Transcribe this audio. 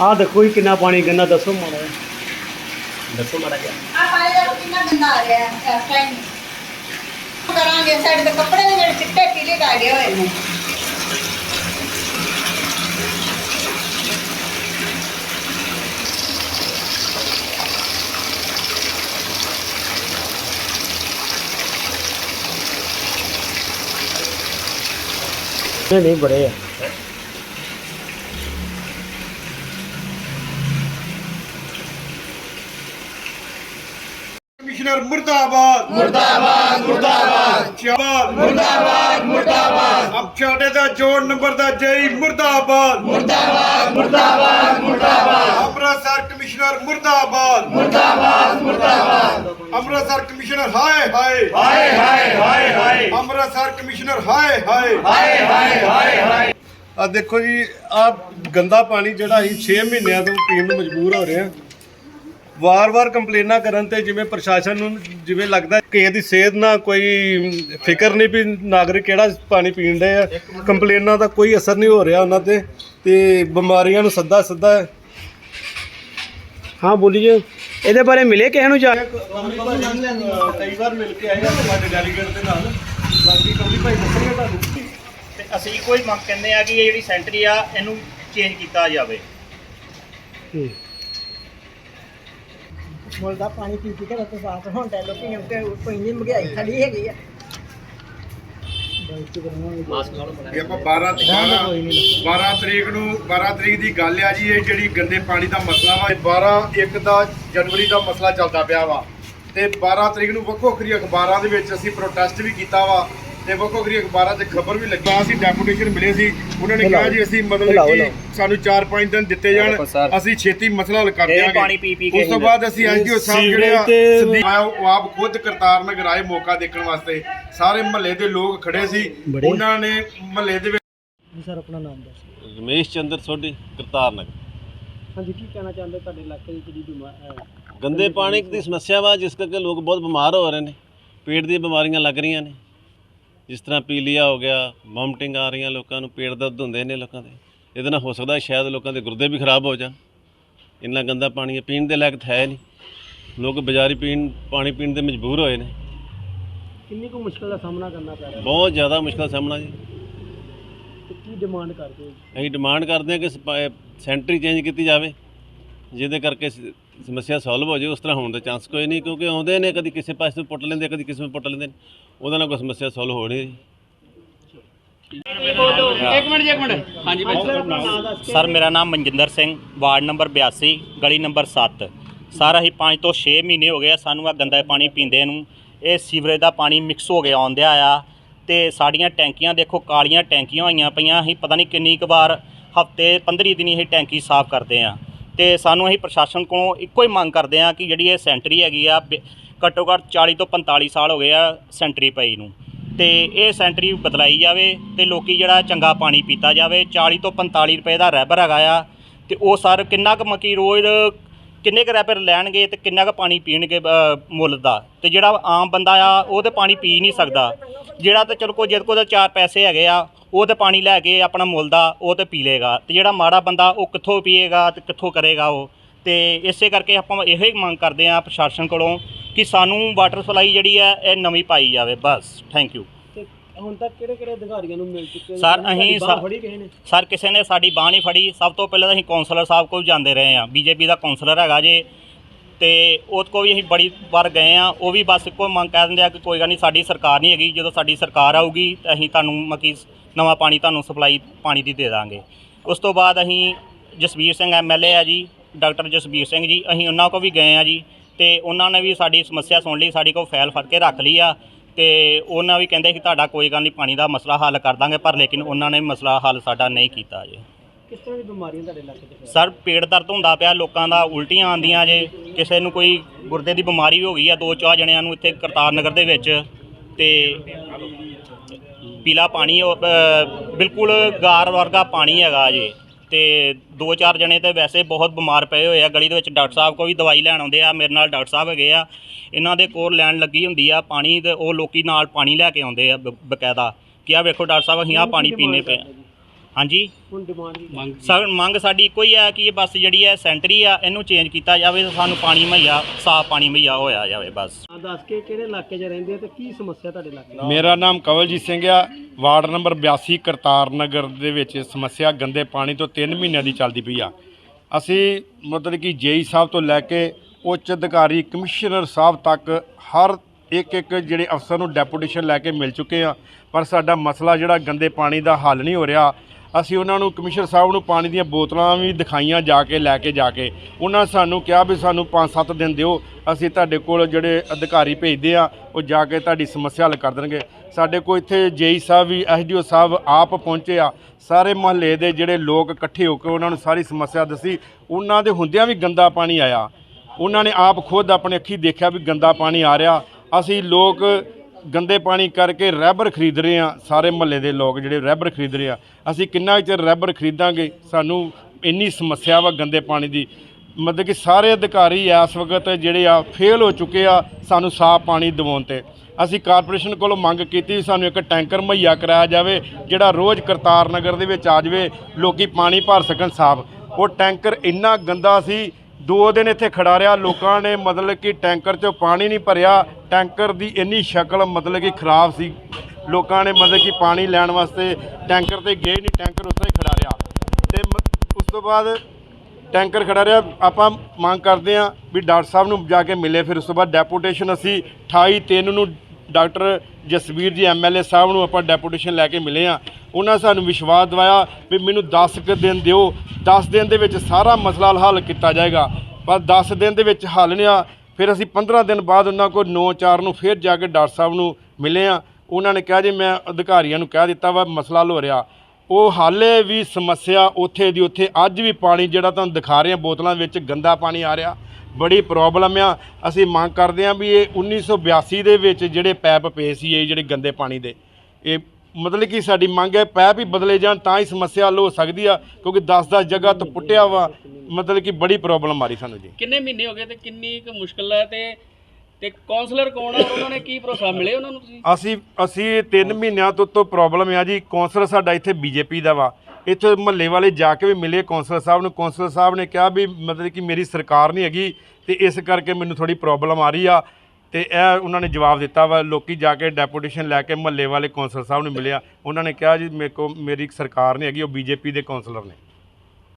ਆਹ ਦੇਖੋ ਜੀ ਕਿੰਨਾ ਪਾਣੀ ਗੰਦਾ ਦੱਸੋ ਮਾੜਾ ਜਿਹਾ। ਦੱਸੋ ਮਾੜਾ ਜਿਹਾ। ਆ ਪਾਣੀ ਕਿੰਨਾ ਗੰਦਾ ਆ ਰਿਹਾ ਹੈ ਇਸ ਟਾਈਮ ਕਰਾਂਗੇ ਸਾਡੇ ਦੇ ਕੱਪੜੇ ਵੀ ਜਿਹੜੇ ਚਿੱਟੇ ਪੀਲੇ ਕਰ ਗਏ ਹੋਏ ਨੇ। ਨਹੀਂ ਨਹੀਂ ਬੜੇ ਆ। ਕਮਿਸ਼ਨਰ ਮੁਰਦਾਬਾਦ। ਮੁਰਦਾਬਾਦ ਮੁਰਦਾਬਾਦ। ਸ਼ਾਬਾਦ ਮੁਰਦਾਬਾਦ ਮੁਰਦਾਬਾਦ। ਅਬ ਛਾੜੇ ਦਾ ਜੋੜ ਨੰਬਰ ਦਾ ਜਈ ਮੁਰਦਾਬਾਦ। ਮੁਰਦਾਬਾਦ ਮੁਰਦਾਬਾਦ ਮੁਰਦਾਬਾਦ। ਅੰਮ੍ਰਿਤਸਰ ਕਮਿਸ਼ਨਰ ਮੁਰਦਾਬਾਦ। ਮੁਰਦਾਬਾਦ ਮੁਰਦਾਬਾਦ। ਅੰਮ੍ਰਿਤਸਰ ਕਮਿਸ਼ਨਰ ਹਾਏ ਹਾਏ। ਹਾਏ ਹਾਏ ਹਾਏ ਹਾਏ। ਅੰਮ੍ਰਿਤਸਰ ਕਮਿਸ਼ਨਰ ਹਾਏ ਹਾਏ। ਆ ਦੇਖੋ ਜੀ ਆ ਗੰਦਾ ਪਾਣੀ ਜਿਹੜਾ ਅਸੀਂ 6 ਮਹੀਨਿਆਂ ਤੋਂ ਪੀਣ ਨੂੰ ਮਜਬੂਰ ਹੋ ਰਹੇ। ਹਾਂ ਵਾਰ-ਵਾਰ ਕੰਪਲੇਨਾਂ ਕਰਨ ਤੇ ਜਿਵੇਂ ਪ੍ਰਸ਼ਾਸਨ ਨੂੰ ਜਿਵੇਂ ਲੱਗਦਾ ਕਿਸੇ ਦੀ ਸਿਹਤ ਨਾਲ ਕੋਈ ਫਿਕਰ ਨਹੀਂ ਵੀ ਨਾਗਰਿਕ ਕਿਹੜਾ ਪਾਣੀ ਪੀਣ ਦੇ ਆ। ਕੰਪਲੇਨਾਂ ਦਾ ਕੋਈ ਅਸਰ ਨਹੀਂ ਹੋ ਰਿਹਾ ਉਹਨਾਂ ਤੇ ਤੇ ਬਿਮਾਰੀਆਂ ਨੂੰ ਸੱਦਾ ਸੱਦਾ ਹਾਂ। ਬੋਲੀਏ ਇਹਦੇ ਬਾਰੇ ਮਿਲੇ ਕਿਸੇ ਨੂੰ ਜਾ ਕਈ ਵਾਰ ਮਿਲ ਕੇ ਆਏ ਆ ਸਾਡੇ ਡੈਲੀਗੇਟ ਦੇ ਨਾਲ। ਬਾਕੀ ਕੌਲੀ ਭਾਈ ਦੱਸਣਗੇ ਤੁਹਾਨੂੰ। ਤੇ ਅਸੀਂ ਹੀ ਮੰਗ ਕਹਿੰਦੇ ਆ ਕਿ ਇਹ ਜਿਹੜੀ ਸੈਂਟਰੀ ਆ ਇਹਨੂੰ ਚੇਂਜ ਕੀਤਾ ਜਾਵੇ। ਮੁੱਲ ਦਾ ਪਾਣੀ ਪੀ ਪੀ ਕੇ ਰਤ ਸਾਫ਼ ਹੁੰਦਾ ਲੋਕੀ ਕਿਉਂਕਿ ਕੋਈ ਨਹੀਂ ਮਹਿੰਗਾਈ ਖੜੀ ਹੈਗੀ ਆ। ਇਹ ਆਪਾਂ 12 12 12 ਤਰੀਕ ਨੂੰ 12 ਤਰੀਕ ਦੀ ਗੱਲ ਆ ਜੀ ਇਹ ਜਿਹੜੀ ਗੰਦੇ ਪਾਣੀ ਦਾ ਮਸਲਾ ਵਾ ਇਹ 12 1 ਦਾ ਜਨਵਰੀ ਦਾ ਮਸਲਾ ਚੱਲਦਾ ਪਿਆ ਵਾ। ਤੇ 12 ਤਰੀਕ ਨੂੰ ਵੱਖੋ ਵੱਖਰੀ ਅਖਬਾਰਾਂ ਦੇ ਵਿੱਚ ਅਸੀਂ ਪ੍ਰੋਟੈਸਟ ਵੀ ਕੀਤਾ ਵਾ ਤੇ ਵੱਖੋ ਵੱਖਰੀ ਅਖਬਾਰਾਂ 'ਚ ਖਬਰ ਵੀ ਲੱਗੀ ਅਸੀਂ ਡੈਪੂਟੇਸ਼ਨ ਮਿਲੇ ਸੀ। ਉਹਨਾਂ ਨੇ ਕਿਹਾ ਜੀ ਅਸੀਂ ਮਤਲਬ ਕਿ ਸਾਨੂੰ 4-5 ਦਿਨ ਦਿੱਤੇ ਜਾਣ ਅਸੀਂ ਛੇਤੀ ਮਸਲਾ ਹੱਲ ਕਰ ਦਿਆਂਗੇ। ਉਸ ਤੋਂ ਬਾਅਦ ਅਸੀਂ ਐਸਡੀਓ ਸਾਹਿਬ ਜਿਹੜੇ ਆ ਤੇ- ਉਹ ਆਪ ਖੁਦ ਕਰਤਾਰ ਨਗਰ ਆਏ ਮੌਕਾ ਦੇਖਣ ਵਾਸਤੇ। ਸਾਰੇ ਮਹੱਲੇ ਦੇ ਲੋਕ ਖੜੇ ਸੀ। ਉਹਨਾਂ ਨੇ ਮਹੱਲੇ ਦੇ ਵਿੱਚ ਸਰ ਆਪਣਾ ਨਾਮ ਦੱਸੋ। ਰਮੇਸ਼ ਚੰਦਰ ਸੋਢੀ ਕਰਤਾਰ ਨਗਰ। ਹਾਂਜੀ ਕੀ ਕਹਿਣਾ ਚਾਹੁੰਦੇ ਤੁਹਾਡੇ ਇਲਾਕੇ ਦੀ ਜਿਹੜੀ ਬਿਮਾਰ ਗੰਦੇ ਪਾਣੀ ਦੀ ਸਮੱਸਿਆ ਵਾ ਜਿਸ ਕਰਕੇ ਲੋਕ ਬਹੁਤ ਬਿਮਾਰ ਹੋ ਰਹੇ ਨੇ। ਪੇਟ ਦੀਆਂ ਬਿਮਾਰੀਆਂ ਲੱਗ ਰਹੀਆਂ ਨੇ। ਜਿਸ ਤਰ੍ਹਾਂ ਪੀਲੀਆ ਹੋ ਗਿਆ ਵੋਮਟਿੰਗ ਆ ਰਹੀਆਂ ਲੋਕਾਂ ਨੂੰ ਪੇਟ ਦਰਦ ਹੁੰਦੇ ਨੇ ਲੋਕਾਂ ਦੇ। ਇਹਦੇ ਨਾਲ ਹੋ ਸਕਦਾ ਸ਼ਾਇਦ ਲੋਕਾਂ ਦੇ ਗੁਰਦੇ ਵੀ ਖਰਾਬ ਹੋ ਜਾਣ। ਇੰਨਾ ਗੰਦਾ ਪਾਣੀ ਹੈ ਪੀਣ ਦੇ ਲਾਇਕ ਹੈ ਨਹੀਂ। ਲੋਕ ਬਾਜ਼ਾਰੀ ਪੀਣ ਪਾਣੀ ਪੀਣ ਦੇ ਮਜਬੂਰ ਹੋਏ ਨੇ। ਕਿੰਨੀ ਕੁ ਮੁਸ਼ਕਲ ਦਾ ਸਾਹਮਣਾ ਕਰਨਾ ਪੈ ਰਿਹਾ? ਬਹੁਤ ਜ਼ਿਆਦਾ ਮੁਸ਼ਕਲ ਦਾ ਸਾਹਮਣਾ ਜੀ। ਤੇ ਕੀ ਡਿਮਾਂਡ ਕਰਦੇ ਹੋ? ਅਸੀਂ ਡਿਮਾਂਡ ਕਰਦੇ ਹਾਂ ਕਿ ਸਪਾ- ਸੈਂਟਰੀ ਚੇਂਜ ਕੀਤੀ ਜਾਵੇ। ਜਿਹਦੇ ਕਰਕੇ ਸ- ਸਮੱਸਿਆ ਸੋਲਵ ਹੋ ਜਾਏ ਉਸ ਤਰ੍ਹਾਂ ਹੋਣ ਦੇ ਚਾਂਸ ਕੋਈ ਨਹੀਂ। ਕਿਉਂਕਿ ਆਉਂਦੇ ਨੇ ਕਦੀ ਕਿਸੇ ਪਾਸੇ ਤੋਂ ਪੁੱਟ ਲੈਂਦੇ ਕਦੀ ਕਿਸੇ ਨੂੰ ਪੁੱਟ ਲੈਂਦੇ ਨੇ। ਉਹਦੇ ਨਾਲ ਕੋਈ ਸਮੱਸਿਆ ਸੋਲਵ ਹੋ ਨਹੀਂ ਰਹੀ। ਸਰ ਮੇਰਾ ਨਾਮ ਮਨਜਿੰਦਰ ਸਿੰਘ ਵਾਰਡ ਨੰਬਰ 82 ਗਲੀ ਨੰਬਰ 7 ਸਰ ਅਸੀਂ 5 ਤੋਂ 6 ਮਹੀਨੇ ਹੋ ਗਏ ਆ ਸਾਨੂੰ ਆ ਗੰਦਾ ਪਾਣੀ ਪੀਂਦੇ ਨੂੰ। ਇਹ ਸੀਵਰੇਜ ਦਾ ਪਾਣੀ ਮਿਕਸ ਹੋ ਗਿਆ ਆਉਂਦਿਆ ਆ। ਤੇ ਸਾਡੀਆਂ ਟੈਂਕੀਆਂ ਦੇਖੋ ਕਾਲੀਆਂ ਟੈਂਕੀਆਂ ਹੋਈਆਂ ਪਈਆਂ। ਅਸੀਂ ਪਤਾ ਨਹੀਂ ਕਿੰਨੀ ਕੁ ਵਾਰ ਹਫ਼ਤੇ 15 ਦਿਨ ਇਹ ਟੈਂਕੀ ਸਾਫ਼ ਕਰਦੇ ਆ। ਤੇ ਸਾਨੂੰ ਅਸੀਂ ਪ੍ਰਸ਼ਾਸਨ ਕੋਲੋਂ ਇੱਕੋ ਹੀ ਮੰਗ ਕਰਦੇ ਆ ਕਿ ਜਿਹੜੀ ਇਹ ਸੈਂਟਰੀ ਹੈਗੀ ਆ ਘੱਟੋ ਘੱਟ 40 ਤੋਂ 45 ਸਾਲ ਹੋ ਗਏ ਆ ਸੈਂਟਰੀ ਪਈ ਨੂੰ। ਤੇ ਇਹ ਸੈਂਟਰੀ ਬਦਲਾਈ ਜਾਵੇ ਤੇ ਲੋਕੀ ਜਿਹੜਾ ਚੰਗਾ ਪਾਣੀ ਪੀਤਾ ਜਾਵੇ 40 ਤੋਂ 45 ਰੁਪਏ ਦਾ ਰੈਬਰ ਹੈਗਾ ਆ, ਤੇ ਉਹ ਸਰ ਕਿੰਨਾ ਕੁ ਮਕੀ ਰੋਜ਼ ਕਿੰਨੇ ਕੁ ਰੈਬਰ ਲੈਣਗੇ ਤੇ ਕਿੰਨਾ ਕੁ ਪਾਣੀ ਪੀਣਗੇ ਮੁੱਲ ਦਾ? ਤੇ ਜਿਹੜਾ ਆਮ ਬੰਦਾ ਆ, ਉਹ ਤੇ ਪਾਣੀ ਪੀ ਨਹੀਂ ਸਕਦਾ। ਜਿਹੜਾ ਤੇ ਚਲ ਕੋ ਜਿਹਦੇ ਕੋਲ ਤਾਂ ਚਾਰ ਪੈਸੇ ਹੈਗੇ ਆ, ਉਹ ਤੇ ਪਾਣੀ ਲੈ ਕੇ ਆਪਣਾ ਮੁੱਲ ਦਾ ਉਹ ਤੇ ਪੀ ਲੇਗਾ ਤੇ ਜਿਹੜਾ ਮਾੜਾ ਬੰਦਾ, ਉਹ ਕਿੱਥੋਂ ਪੀਏਗਾ ਤੇ ਕਿੱਥੋਂ ਕਰੇਗਾ ਉਹ? ਤੇ ਇਸੇ ਕਰਕੇ ਆਪਾਂ ਇਹੋ ਹੀ ਮੰਗ ਕਰਦੇ ਆ ਪ੍ਰਸ਼ਾਸਨ ਕੋਲੋਂ ਕਿ ਸਾਨੂੰ ਵਾਟਰ ਸਪਲਾਈ ਜਿਹੜੀ ਹੈ ਇਹ ਨਵੀਂ ਪਾਈ ਜਾਵੇ ਬਸ ਥੈਂਕ ਯੂ ਤੇ ਹੁਣ ਤੱਕ ਕਿਹੜੇ ਕਿਹੜੇ ਅਧਿਕਾਰੀਆਂ ਨੂੰ ਮਿਲ ਚੁੱਕੇ ਨੇ? ਸਰ, ਤੁਹਾਡੀ ਅਸੀਂ ਬਾਂਹ ਸਰ- ਫੜੀ ਕਿਸੇ ਨੇ? ਸਰ ਕਿਸੇ ਨੇ ਸਾਡੀ ਬਾਂਹ ਨਹੀਂ ਫੜੀ। ਸਭ ਤੋਂ ਪਹਿਲਾਂ ਤਾਂ ਅਸੀਂ ਕੌਂਸਲਰ ਸਾਹਿਬ ਕੋਲ ਜਾਂਦੇ ਰਹੇ ਆ ਬੀਜੇਪੀ ਦਾ ਕੌਂਸਲਰ ਹੈਗਾ ਜੇ ਤੇ ਉਹਦੇ ਕੋਲ ਵੀ ਅਸੀਂ ਬੜੀ ਵਾਰ ਗਏ ਆ ਉਹ ਵੀ ਬਸ ਇੱਕੋ ਮੰਗ ਕਹਿ ਦਿੰਦੇ ਆ ਕਿ ਕੋਈ ਗੱਲ ਨਹੀਂ ਸਾਡੀ ਸਰਕਾਰ ਨਹੀਂ ਹੈਗੀ। ਜਦੋਂ ਸਾਡੀ ਸਰਕਾਰ ਆਊਗੀ ਤਾਂ ਅਸੀਂ ਤੁਹਾਨੂੰ ਮਕੀ ਨਵਾਂ ਪਾਣੀ ਤੁਹਾਨੂੰ ਸਪਲਾਈ ਪਾਣੀ ਦੀ ਦੇ ਦਾਂਗੇ। ਉਸ ਤੋਂ ਬਾਅਦ ਅਸੀਂ ਜਸਵੀਰ ਸਿੰਘ ਐਮਐਲਏ ਆ ਜੀ ਡਾਕਟਰ ਜਸਵੀਰ ਸਿੰਘ ਜੀ ਅਸੀਂ ਉਹਨਾਂ ਕੋਲ ਵੀ ਗਏ ਆ ਜੀ। ਤੇ ਉਹਨਾਂ ਨੇ ਵੀ ਸਾਡੀ ਸਮੱਸਿਆ ਸੁਣ ਲਈ ਸਾਡੀ ਕੋਲ ਫਾਈਲ ਫੜ ਕੇ ਰੱਖ ਲਈ ਆ ਤੇ ਉਹਨਾਂ ਵੀ ਕਹਿੰਦੇ ਕਿ ਤੁਹਾਡਾ ਕੋਈ ਗੱਲ ਨਹੀਂ ਪਾਣੀ ਦਾ ਮਸਲਾ ਹੱਲ ਕਰ ਦਾਂਗੇ ਪਰ ਲੇਕਿਨ ਉਹਨਾਂ ਨੇ ਮਸਲਾ ਹੱਲ ਸਾਡਾ ਨਹੀਂ ਕੀਤਾ ਜੀ। ਕਿਸ ਤਰ੍ਹਾਂ ਦੀ ਬਿਮਾਰੀਆਂ ਤੁਹਾਡੇ ਇਲਾਕੇ 'ਚ ਫੈਲ ਸਰ ਪੇਟ ਦਰਦ ਹੁੰਦਾ ਪਿਆ ਲੋਕਾਂ ਦਾ ਉਲਟੀਆਂ ਆਉਂਦੀਆਂ ਜੇ ਕਿਸੇ ਨੂੰ ਕੋਈ ਗੁਰਦੇ ਦੀ ਬਿਮਾਰੀ ਵੀ ਹੋ ਗਈ ਆ ਦੋ ਚਾਰ ਜਣਿਆਂ ਨੂੰ ਇੱਥੇ ਕਰਤਾਰ ਨਗਰ ਦੇ ਵਿੱਚ ਤੇ ਪੀਲਾ ਪਾਣੀ ਉਹ, ਅ, ਬਿਲਕੁਲ ਗਾਰ ਵਰਗਾ ਪਾਣੀ ਹੈਗਾ ਜੇ। ਤੇ ਦੋ ਚਾਰ ਜਣੇ ਤੇ ਵੈਸੇ ਬਹੁਤ ਬਿਮਾਰ ਪਏ ਹੋਏ ਆ ਗਲੀ ਦੇ ਵਿੱਚ ਡਾਕਟਰ ਸਾਹਿਬ ਕੋਲ ਵੀ ਦਵਾਈ ਲੈਣ ਆਉਂਦੇ ਆ ਮੇਰੇ ਨਾਲ ਡਾਕਟਰ ਸਾਹਿਬ ਹੈਗੇ ਆ। ਇਹਨਾਂ ਦੇ ਕੋਲ ਲੈਣ ਲੱਗੀ ਹੁੰਦੀ ਆ ਪਾਣੀ ਤੇ ਉਹ ਲੋਕੀ ਨਾਲ ਪਾਣੀ ਲੈ ਕੇ ਆਉਂਦੇ ਆ ਬ- ਬਕਾਇਦਾ। ਕਿ ਆ ਵੇਖੋ ਡਾਕਟਰ ਸਾਹਿਬ ਅਸੀਂ ਆ ਪਾਣੀ ਪੀਣੇ ਪਏ ਆ। ਹਾਂਜੀ। ਹੁਣ ਡਿਮਾਂਡ ਮੰਗ ਸਰ ਮੰਗ ਸਾਡੀ ਇੱਕੋ ਹੀ ਹੈ ਕਿ ਇਹ ਬੱਸ ਜਿਹੜੀ ਹੈ ਸੈਂਟਰੀ ਆ ਇਹਨੂੰ ਚੇਂਜ ਕੀਤਾ ਜਾਵੇ ਤੇ ਸਾਨੂੰ ਪਾਣੀ ਮੁਹੱਈਆ ਸਾਫ਼ ਪਾਣੀ ਮੁਹੱਈਆ ਹੋਇਆ ਜਾਵੇ ਬਸ। ਆ ਦੱਸ ਕੇ ਕਿਹੜੇ ਇਲਾਕੇ 'ਚ ਰਹਿੰਦੇ ਆ ਤੇ ਕੀ ਸਮੱਸਿਆ ਤੁਹਾਡੇ ਇਲਾਕੇ 'ਚ? ਮੇਰਾ ਨਾਮ ਕਵਲਜੀਤ ਸਿੰਘ ਆ ਵਾਰਡ ਨੰਬਰ 82 ਕਰਤਾਰ ਨਗਰ ਦੇ ਵਿੱਚ ਸਮੱਸਿਆ ਗੰਦੇ ਪਾਣੀ ਤੋਂ 3 ਮਹੀਨਿਆਂ ਦੀ ਚੱਲਦੀ ਪਈ ਆ। ਅਸੀਂ ਮਤਲਬ ਕਿ ਜੇਈ ਸਾਹਿਬ ਤੋਂ ਲੈ ਕੇ ਉੱਚ ਅਧਿਕਾਰੀ ਕਮਿਸ਼ਨਰ ਸਾਹਿਬ ਤੱਕ ਹਰ ਇੱਕ ਇੱਕ ਜਿਹੜੇ ਅਫਸਰ ਨੂੰ ਡੈਪੂਟੇਸ਼ਨ ਲੈ ਕੇ ਮਿਲ ਚੁੱਕੇ ਆ ਪਰ ਸਾਡਾ ਮਸਲਾ ਜਿਹੜਾ ਗੰਦੇ ਪਾਣੀ ਦਾ ਹੱਲ ਨਹੀਂ ਹੋ ਰਿਹਾ ਅਸੀਂ ਉਹਨਾਂ ਨੂੰ ਕਮਿਸ਼ਨਰ ਸਾਹਿਬ ਨੂੰ ਪਾਣੀ ਦੀਆਂ ਬੋਤਲਾਂ ਵੀ ਦਿਖਾਈਆਂ ਜਾ ਕੇ, ਲੈ ਕੇ ਜਾ ਕੇ। ਉਹਨਾਂ ਸਾਨੂੰ ਕਿਹਾ ਵੀ ਸਾਨੂੰ 5-7 ਦਿਨ ਦਿਓ, ਅਸੀਂ ਤੁਹਾਡੇ ਕੋਲ ਜਿਹੜੇ ਅਧਿਕਾਰੀ ਭੇਜਦੇ ਆ, ਉਹ ਜਾ ਕੇ ਤੁਹਾਡੀ ਸਮੱਸਿਆ ਹੱਲ ਕਰ ਦੇਣਗੇ। ਸਾਡੇ ਕੋਲ ਇੱਥੇ ਜੇਈ ਸਾਹਿਬ ਵੀ ਐਸਡੀਓ ਸਾਹਿਬ ਆਪ ਪਹੁੰਚੇ ਆ। ਸਾਰੇ ਮਹੱਲੇ ਦੇ ਜਿਹੜੇ ਲੋਕ ਇਕੱਠੇ ਹੋ ਕੇ ਉਹਨਾਂ ਨੂੰ ਸਾਰੀ ਸਮੱਸਿਆ ਦੱਸੀ। ਉਹਨਾਂ ਦੇ ਹੁੰਦਿਆਂ ਵੀ ਗੰਦਾ ਪਾਣੀ ਆਇਆ। ਉਹਨਾਂ ਨੇ ਆਪ ਖੁਦ ਆਪਣੇ ਅੱਖੀ ਦੇਖਿਆ ਵੀ ਗੰਦਾ ਪਾਣੀ ਆ ਰਿਹਾ। ਅਸੀਂ ਲੋਕ ਗੰਦੇ ਪਾਣੀ ਕਰਕੇ ਰੈਬਰ ਖਰੀਦ ਰਹੇ ਆ ਸਾਰੇ ਮਹੱਲੇ ਦੇ ਲੋਕ ਜਿਹੜੇ ਰੈਬਰ ਖਰੀਦ ਰਹੇ ਆ। ਅਸੀਂ ਕਿੰਨਾ ਕੁ ਚਿਰ ਰੈਬਰ ਖਰੀਦਾਂਗੇ? ਸਾਨੂੰ ਇੰਨੀ ਸਮੱਸਿਆ ਵਾ ਗੰਦੇ ਪਾਣੀ ਦੀ। ਮਤਲਬ ਕਿ ਸਾਰੇ ਅਧਿਕਾਰੀ ਇਸ ਵਕਤ ਜਿਹੜੇ ਆ ਫੇਲ ਹੋ ਚੁੱਕੇ ਆ ਸਾਨੂੰ ਸਾਫ਼ ਪਾਣੀ ਦਿਵਾਉਣ ਤੇ। ਅਸੀਂ ਕਾਰਪੋਰੇਸ਼ਨ ਕੋਲੋਂ ਮੰਗ ਕੀਤੀ ਵੀ ਸਾਨੂੰ ਇੱਕ ਟੈਂਕਰ ਮੁਹੱਈਆ ਕਰਾਇਆ ਜਾਵੇ, ਜਿਹੜਾ ਰੋਜ਼ ਕਰਤਾਰ ਨਗਰ ਦੇ ਵਿੱਚ ਆ ਜਾਵੇ, ਲੋਕੀ ਪਾਣੀ ਭਰ ਸਕਣ ਸਾਫ਼। ਉਹ ਟੈਂਕਰ ਇੰਨਾ ਗੰਦਾ ਸੀ ਦੋ ਦਿਨ ਇੱਥੇ ਖੜਾ ਰਿਹਾ। ਲੋਕਾਂ ਨੇ ਮਤਲਬ ਕਿ ਟੈਂਕਰ 'ਚੋਂ ਪਾਣੀ ਨਹੀਂ ਭਰਿਆ। ਟੈਂਕਰ ਦੀ ਇੰਨੀ ਸ਼ਕਲ ਮਤਲਬ ਕਿ ਖਰਾਬ ਸੀ। ਲੋਕਾਂ ਨੇ ਮਤਲਬ ਕਿ ਪਾਣੀ ਲੈਣ ਵਾਸਤੇ ਟੈਂਕਰ ਤੇ ਗਏ ਨਹੀਂ। ਟੈਂਕਰ ਉੱਥੇ ਹੀ ਖੜਾ ਰਿਹਾ। ਤੇ ਮ- ਉਸ ਤੋਂ ਬਾਅਦ ਟੈਂਕਰ ਖੜਾ ਰਿਹਾ। ਆਪਾਂ ਮੰਗ ਕਰਦੇ ਹਾਂ ਵੀ ਡਾਕਟਰ ਸਾਹਿਬ ਨੂੰ ਜਾ ਕੇ ਮਿਲੇ। ਫਿਰ ਉਸ ਤੋਂ ਬਾਅਦ ਡੈਪੂਟੇਸ਼ਨ ਅਸੀਂ 28 ਤਿੰਨ ਨੂੰ ਡਾਕਟਰ ਜਸਵੀਰ ਜੀ ਐਮਐਲਏ ਸਾਹਿਬ ਨੂੰ ਆਪਾਂ ਡੈਪੂਟੇਸ਼ਨ ਲੈ ਕੇ ਮਿਲੇ ਆ ਉਹਨਾਂ ਸਾਨੂੰ ਵਿਸ਼ਵਾਸ ਦਿਵਾਇਆ ਵੀ ਮੈਨੂੰ 10 ਕੁ ਦਿਨ ਦਿਓ 10 ਦਿਨ ਦੇ ਵਿੱਚ ਸਾਰਾ ਮਸਲਾ ਹੱਲ ਕੀਤਾ ਜਾਏਗਾ। ਪਰ 10 ਦਿਨ ਦੇ ਵਿੱਚ ਹੱਲ ਨਹੀਂ ਆ। ਫਿਰ ਅਸੀਂ 15 ਦਿਨ ਬਾਅਦ ਉਹਨਾਂ ਕੋਲ 9-4 ਨੂੰ ਫਿਰ ਜਾ ਕੇ ਡਾਕਟਰ ਸਾਹਿਬ ਨੂੰ ਮਿਲੇ ਆ ਉਹਨਾਂ ਨੇ ਕਿਹਾ ਜੀ, ਮੈਂ ਅਧਿਕਾਰੀਆਂ ਨੂੰ ਕਹਿ ਦਿੱਤਾ ਵਾ, ਮਸਲਾ ਹੱਲ ਹੋ ਰਿਹਾ। ਉਹ ਹਾਲੇ ਵੀ ਸਮੱਸਿਆ ਉੱਥੇ ਦੀ ਉੱਥੇ, ਅੱਜ ਵੀ ਪਾਣੀ ਜਿਹੜਾ ਤੁਹਾਨੂੰ ਦਿਖਾ ਰਹੇ ਆ ਬੋਤਲਾਂ ਵਿੱਚ ਗੰਦਾ ਪਾਣੀ ਆ ਰਿਹਾ। ਬੜੀ ਪ੍ਰੋਬਲਮ ਆ। ਅਸੀਂ ਮੰਗ ਕਰਦੇ ਆ ਵੀ ਇਹ 1982 ਦੇ ਵਿੱਚ ਜਿਹੜੇ ਪੈਪ ਪਏ ਸੀ ਇਹ ਜਿਹੜੇ ਗੰਦੇ ਪਾਣੀ ਦੇ ਇਹ ਮਤਲਬ ਕਿ ਸਾਡੀ ਮੰਗ ਹੈ ਪੈਪ ਹੀ ਬਦਲੇ ਜਾਣ ਤਾਂ ਹੀ ਸਮੱਸਿਆ ਹੱਲ ਹੋ ਸਕਦੀ ਆ ਕਿਉਂਕਿ 10-10 ਜਗ੍ਹਾ ਤੋਂ ਪੁੱਟਿਆ ਵਾ। ਮਤਲਬ ਕਿ ਬੜੀ ਪ੍ਰੋਬਲਮ ਆ ਰਹੀ ਸਾਨੂੰ ਜੀ। ਕਿੰਨੇ ਮਹੀਨੇ ਹੋ ਗਏ ਤੇ ਕਿੰਨੀ ਕੁ ਮੁਸ਼ਕਲ ਹੈ ਤੇ ਤੇ ਕਾਉਂਸਲਰ ਕੌਣ ਆ? ਉਹਨਾਂ ਨੇ ਕੀ ਭਰੋਸਾ ਮਿਲੇ ਉਹਨਾਂ ਨੂੰ ਤੁਸੀਂ? ਅਸੀਂ ਅਸੀਂ 3 ਮਹੀਨਿਆਂ ਤੋਂ ਤੋਂ ਪ੍ਰੋਬਲਮ ਆ ਜੀ। ਕੌਂਸਲਰ ਸਾਡਾ ਇੱਥੇ ਬੀਜੇਪੀ ਦਾ ਵਾ। ਇੱਥੇ ਮਹੱਲੇ ਵਾਲੇ ਜਾ ਕੇ ਵੀ ਮਿਲੇ, ਕੌਂਸਲਰ ਸਾਹਿਬ ਨੂੰ। ਕੌਂਸਲਰ ਸਾਹਿਬ ਨੇ ਕਿਹਾ ਵੀ ਮਤਲਬ ਕਿ ਮੇਰੀ ਸਰਕਾਰ ਨਹੀਂ ਹੈਗੀ ਤੇ ਇਸ ਕਰਕੇ ਮੈਨੂੰ ਥੋੜੀ ਪ੍ਰੋਬਲਮ ਆ ਰਹੀ ਆ। ਤੇ ਇਹ ਉਹਨਾਂ ਨੇ ਜਵਾਬ ਦਿੱਤਾ ਵਾ, ਲੋਕੀ ਜਾ ਕੇ ਡੈਪੂਟੇਸ਼ਨ ਲੈ ਕੇ ਮਹੱਲੇ ਵਾਲੇ ਕੌਂਸਲਰ ਸਾਹਿਬ ਨੂੰ ਮਿਲਿਆ। ਉਹਨਾਂ ਨੇ ਕਿਹਾ ਜੀ, ਮੇਰੇ ਕੋ ਮੇਰੀ ਸਰਕਾਰ ਨਹੀਂ ਹੈਗੀ, ਉਹ ਬੀਜੇਪੀ ਦੇ ਕੌਂਸਲਰ ਨੇ।